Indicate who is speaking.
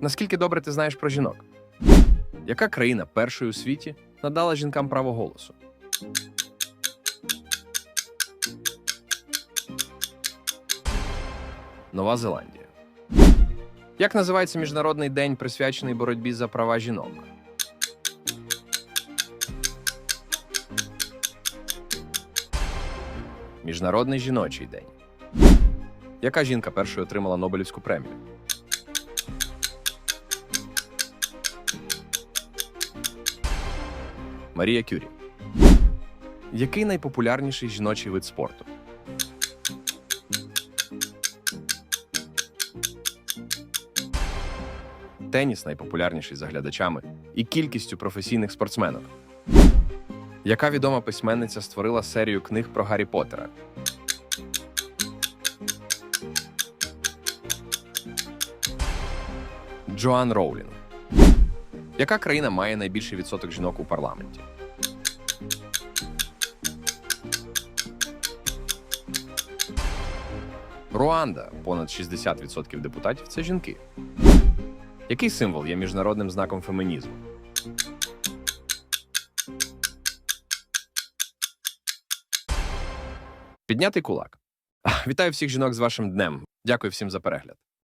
Speaker 1: Наскільки добре ти знаєш про жінок? Яка країна першою у світі надала жінкам право голосу? Нова Зеландія. Як називається міжнародний день, присвячений боротьбі за права жінок? Міжнародний жіночий день. Яка жінка першою отримала Нобелівську премію? Марія Кюрі. Який найпопулярніший жіночий вид спорту? Теніс найпопулярніший за глядачами і кількістю професійних спортсменок. Яка відома письменниця створила серію книг про Гаррі Поттера? Джоан Роулінг. Яка країна має найбільший відсоток жінок у парламенті? Руанда понад 60% депутатів це жінки. Який символ є міжнародним знаком фемінізму? Піднятий кулак. Вітаю всіх жінок з вашим днем. Дякую всім за перегляд.